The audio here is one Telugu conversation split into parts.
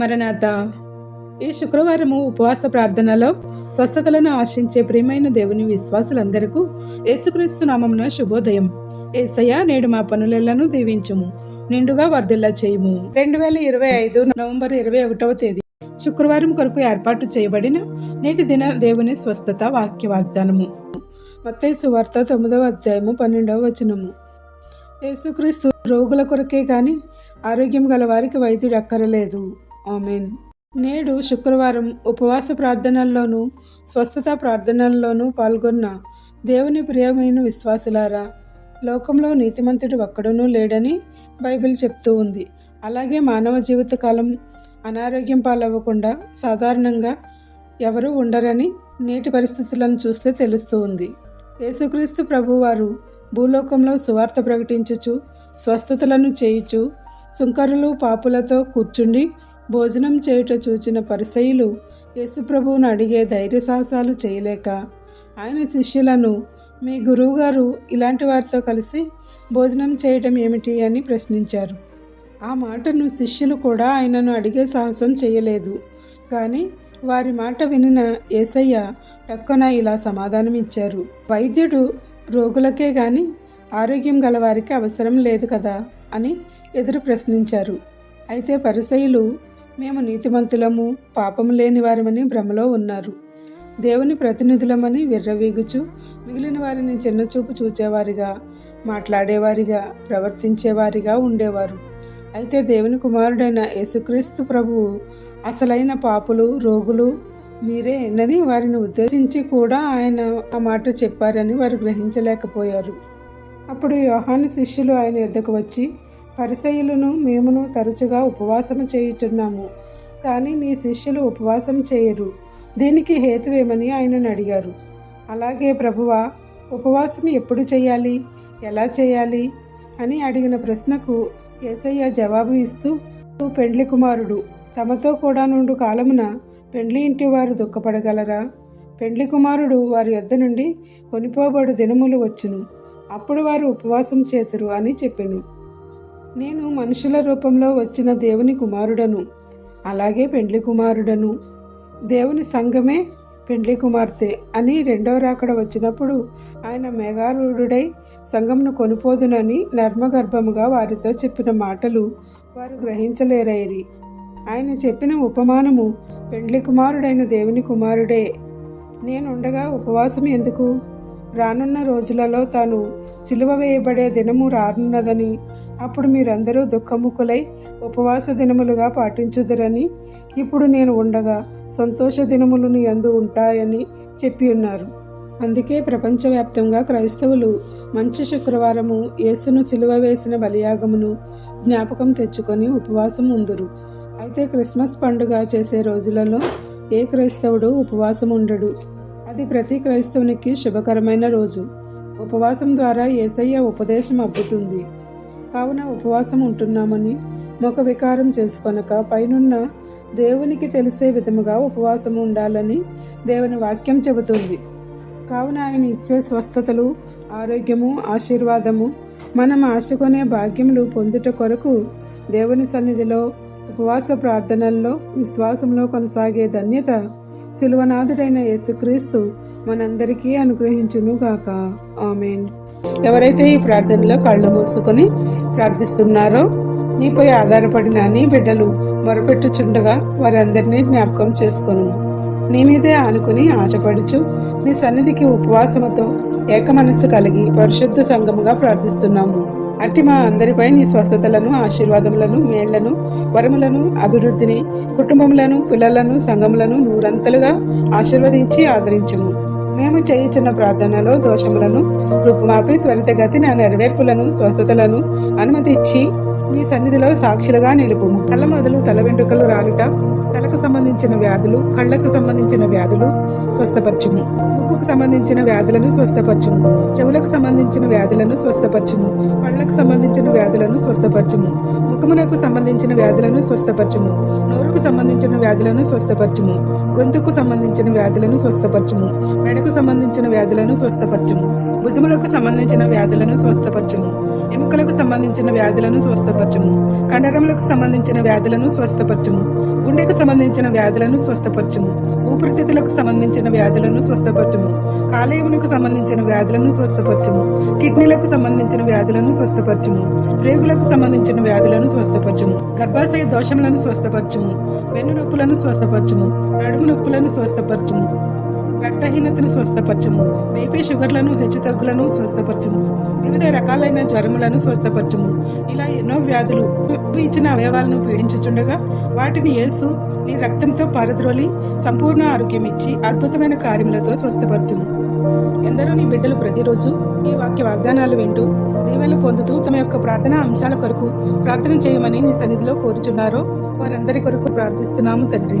మరణాత ఈ శుక్రవారము ఉపవాస ప్రార్థనలో స్వస్థతలను ఆశించే ప్రియమైన దేవుని విశ్వాసులందరికీ యేసుక్రీస్తు నామమున శుభోదయం. ఏసయ్య నేడు మా పనులెల్లను దీవించుము నిండుగా వర్ధిల్లా చేయుము. రెండు వేల ఇరవై ఐదు నవంబర్ ఇరవై ఒకటవ తేదీ శుక్రవారం కొరకు ఏర్పాటు చేయబడిన నేటి దిన దేవుని స్వస్థత వాక్య వాగ్దానము. మత్తయి సువార్త తొమ్మిదవ అధ్యాయము పన్నెండవ వచనము. యేసుక్రీస్తు రోగుల కొరకే కానీ ఆరోగ్యం గల వారికి వైద్యుడు అక్కరలేదు. ఆమెన్. నేడు శుక్రవారం ఉపవాస ప్రార్థనల్లోనూ స్వస్థత ప్రార్థనల్లోనూ పాల్గొన్న దేవుని ప్రియమైన విశ్వాసులారా లోకంలో నీతిమంతుడు ఒక్కడునూ లేడని బైబిల్ చెప్తూ ఉంది. అలాగే మానవ జీవితకాలం అనారోగ్యం పాలవ్వకుండా సాధారణంగా ఎవరూ ఉండరని నేటి పరిస్థితులను చూస్తే తెలుస్తూ ఉంది. యేసుక్రీస్తు ప్రభువారు భూలోకంలో సువార్త ప్రకటించుచు స్వస్థతలను చేయుచు సుంకరులు పాపులతో కూర్చుండి భోజనం చేయుట చూచిన పరిసయులు యేసుప్రభువును అడిగే ధైర్య సాహసాలు చేయలేక ఆయన శిష్యులను మీ గురువుగారు ఇలాంటి వారితో కలిసి భోజనం చేయటం ఏమిటి? అని ప్రశ్నించారు. ఆ మాటను శిష్యులు కూడా ఆయనను అడిగే సాహసం చేయలేదు. కానీ వారి మాట వినిన ఏసయ్య టక్కున ఇలా సమాధానం ఇచ్చారు వైద్యుడు రోగులకే కానీ ఆరోగ్యం గలవారికి అవసరం లేదు కదా? అని ఎదురు ప్రశ్నించారు. అయితే పరిసయులు మేము నీతిమంతులము పాపము లేని వారమని భ్రమలో ఉన్నారు. దేవుని ప్రతినిధులమని విర్రవీగుచు మిగిలిన వారిని చిన్నచూపు చూచేవారిగా మాట్లాడేవారిగా ప్రవర్తించేవారిగా ఉండేవారు. అయితే దేవుని కుమారుడైన యేసుక్రీస్తు ప్రభువు అసలైన పాపులు రోగులు మీరే వారిని ఉద్దేశించి కూడా ఆయన ఆ మాట చెప్పారని వారు గ్రహించలేకపోయారు. అప్పుడు యోహాను శిష్యులు ఆయన ఎద్దకు వచ్చి పరిసయులను మేమును తరచుగా ఉపవాసం చేయుచున్నాము. కానీ నీ శిష్యులు ఉపవాసం చేయరు. దీనికి హేతువేమని ఆయనను అడిగారు. అలాగే ప్రభువా ఉపవాసం ఎప్పుడు చేయాలి? ఎలా చేయాలి? అని అడిగిన ప్రశ్నకు ఏసయ్య జవాబు ఇస్తూ పెండ్లి కుమారుడు. తమతో కూడా నుండు కాలమున పెండ్లి ఇంటి వారు దుఃఖపడగలరా? పెండ్లి కుమారుడు వారి యొద్ద నుండి కొనిపోబడు దినములు వచ్చును. అప్పుడు వారు ఉపవాసం చేతురు అని చెప్పెను. నేను మనుషుల రూపంలో వచ్చిన దేవుని కుమారుడను అలాగే పెండ్లి కుమారుడను. దేవుని సంఘమే పెండ్లి కుమార్తె అని రెండవ రాకడ వచ్చినప్పుడు ఆయన మేఘారూఢుడై సంఘంను కొనుపోదునని నర్మగర్భముగా వారితో చెప్పిన మాటలు వారు గ్రహించలేరైరి. ఆయన చెప్పిన ఉపమానము పెండ్లి కుమారుడైన దేవుని కుమారుడే. నేనుండగా ఉపవాసం ఎందుకు? రానున్న రోజులలో తాను సిలువ వేయబడే దినము రానున్నదని అప్పుడు మీరందరూ దుఃఖముఖులై ఉపవాస దినములుగా పాటించుదురని ఇప్పుడు నేను ఉండగా సంతోష దినములు నీ అందు ఉంటాయని చెప్పి ఉన్నారు. అందుకే ప్రపంచవ్యాప్తంగా క్రైస్తవులు మంచి శుక్రవారము యేసును సిలువ వేసిన బలియాగమును జ్ఞాపకం తెచ్చుకొని ఉపవాసం ఉందురు. అయితే క్రిస్మస్ పండుగ చేసే రోజులలో ఏ క్రైస్తవుడు ఉపవాసం ఉండడు అది ప్రతి క్రైస్తవునికి శుభకరమైన రోజు. ఉపవాసం ద్వారా ఏసయ్య ఉపదేశం అబ్బుతుంది. కావున ఉపవాసం ఉంటున్నామని ముఖ వికారం చేసుకొనక పైనున్న దేవునికి తెలిసే విధముగా ఉపవాసం ఉండాలని దేవుని వాక్యం చెబుతుంది. కావున ఆయన ఇచ్చే స్వస్థతలు ఆరోగ్యము ఆశీర్వాదము మనం ఆశకొనే భాగ్యములు పొందుట కొరకు దేవుని సన్నిధిలో ఉపవాస ప్రార్థనల్లో విశ్వాసంలో కొనసాగే ధన్యత శిలువనాథుడైన యేసుక్రీస్తు మనందరికీ అనుగ్రహించునుగాక ఆమెన్. ఎవరైతే ఈ ప్రార్థనలో కళ్ళు మూసుకొని ప్రార్థిస్తున్నారో నీపై ఆధారపడిన నీ బిడ్డలు మొరపెట్టుచుండగా వారందరినీ జ్ఞాపకం చేసుకొను. నీ మీదే ఆనుకుని ఆశపడుచు నీ సన్నిధికి ఉపవాసముతో ఏక మనస్సు కలిగి పరిశుద్ధ సంఘముగా ప్రార్థిస్తున్నాము. అట్టి మా అందరిపై నీ స్వస్థతలను ఆశీర్వాదములను మేళ్ళను వరములను అభివృద్ధిని కుటుంబములను పిల్లలను సంఘములను నూరంతలుగా ఆశీర్వదించి ఆదరించుము. మేము చేయుచున్న ప్రార్థనలో దోషములను రూపుమాపి త్వరితగతిన నెరవేర్పులను స్వస్థతలను అనుమతిచ్చి నీ సన్నిధిలో సాక్షులుగా నిలుపుము. తల మొదలు తల వెంట్రుకలు రాలుట తలకు సంబంధించిన వ్యాధులు కళ్ళకు సంబంధించిన వ్యాధులు స్వస్థపరచుము. ముక్కుకు సంబంధించిన వ్యాధులను స్వస్థపరచును చెవులకు సంబంధించిన వ్యాధులను స్వస్థపరచును పళ్ళకు సంబంధించిన వ్యాధులను స్వస్థపరచును ముఖమునకు సంబంధించిన వ్యాధులను స్వస్థపరచుము నోరుకు సంబంధించిన వ్యాధులను స్వస్థపరచుము గొంతుకు సంబంధించిన వ్యాధులను స్వస్థపరచుము మెడకు సంబంధించిన వ్యాధులను స్వస్థపరచుము భుజములకు సంబంధించిన వ్యాధులను స్వస్థపరచుము ఎముకలకు సంబంధించిన వ్యాధులను స్వస్థపరచుము కండరములకు సంబంధించిన వ్యాధులను స్వస్థపరచుము గుండెకు సంబంధించిన వ్యాధులను స్వస్థపరచుము ఊపిరితిత్తులకు సంబంధించిన వ్యాధులను స్వస్థపరచుము కాలేయమునకు సంబంధించిన వ్యాధులను స్వస్థపరచుము. కిడ్నీలకు సంబంధించిన వ్యాధులను స్వస్థపరచుము. రేగులకు సంబంధించిన వ్యాధులను స్వస్థపరచుము. గర్భాశయ దోషములను స్వస్థపరచుము. వెన్ను నొప్పులను స్వస్థపరచుము. నడుము నొప్పులను స్వస్థపరచుము. రక్తహీనతను స్వస్థపరచము. బీపీ షుగర్లను హెచ్చుతగ్గులను స్వస్థపరచము. వివిధ రకాలైన జ్వరములను స్వస్థపరచము. ఇలా ఎన్నో వ్యాధులు ఇచ్చిన అవయవాలను పీడించుచుండగా వాటిని యేసు నీ రక్తంతో పారద్రోలి సంపూర్ణ ఆరోగ్యం ఇచ్చి అద్భుతమైన కార్యములతో స్వస్థపరచును ఎందరో నీ బిడ్డలు ప్రతిరోజు ఈ వాక్య వాగ్దానాలు వింటూ దీవెనలు పొందుతూ తమ యొక్క ప్రార్థనా అంశాల కొరకు ప్రార్థన చేయమని నీ సన్నిధిలో కోరుచున్నారో వారందరి కొరకు ప్రార్థిస్తున్నాము తండ్రి.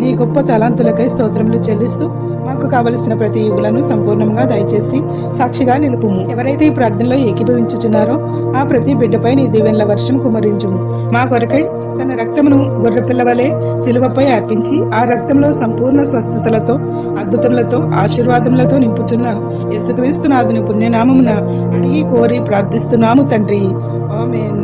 నీ గొప్ప తలాంతులకై స్తోత్రములు చెల్లిస్తూ మాకు కావలసిన ప్రతి యుగులను సంపూర్ణంగా దయచేసి సాక్షిగా నిలుపుము. ఎవరైతే ఈ ప్రార్థనలో ఏకీభవించుచున్నారో ఆ ప్రతి బిడ్డపై నీ దీవెనల వర్షం కుమరించుము. మా కొరకై తన రక్తమును గొర్రెపిల్లవలే వలె శిలువపై అర్పించి ఆ రక్తంలో సంపూర్ణ స్వస్థతలతో అద్భుతములతో ఆశీర్వాదములతో నింపుచున్న యశుక్రీస్తునాథుని పుణ్యనామమున అడిగి కోరి ప్రార్థిస్తున్నాము తండ్రి. ఆమేన్.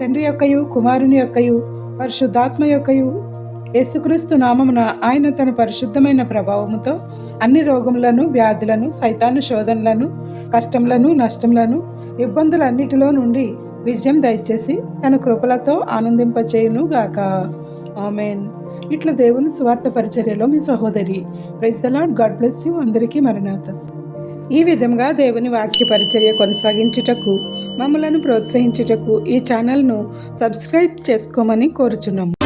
తండ్రి యొక్కయు కుమారుని యొక్కయు పరిశుద్ధాత్మ యొక్కయు యేసుక్రీస్తు నామమున ఆయన తన పరిశుద్ధమైన ప్రభావముతో అన్ని రోగములను వ్యాధులను సైతాను శోధనలను కష్టములను నష్టములను ఇబ్బందులన్నిటిలో నుండి విజయం దయచేసి తన కృపలతో ఆనందింపచేయును గాక. ఆమెన్. ఇట్లా దేవుని స్వార్థ పరిచర్యలో మీ సహోదరి praise the Lord God bless you. అందరికీ మరణాత ఈ విధంగా దేవుని వాక్య పరిచర్య కొనసాగించుటకు మమ్మలను ప్రోత్సహించుటకు ఈ ఛానల్ను సబ్స్క్రైబ్ చేసుకోమని కోరుచున్నాము.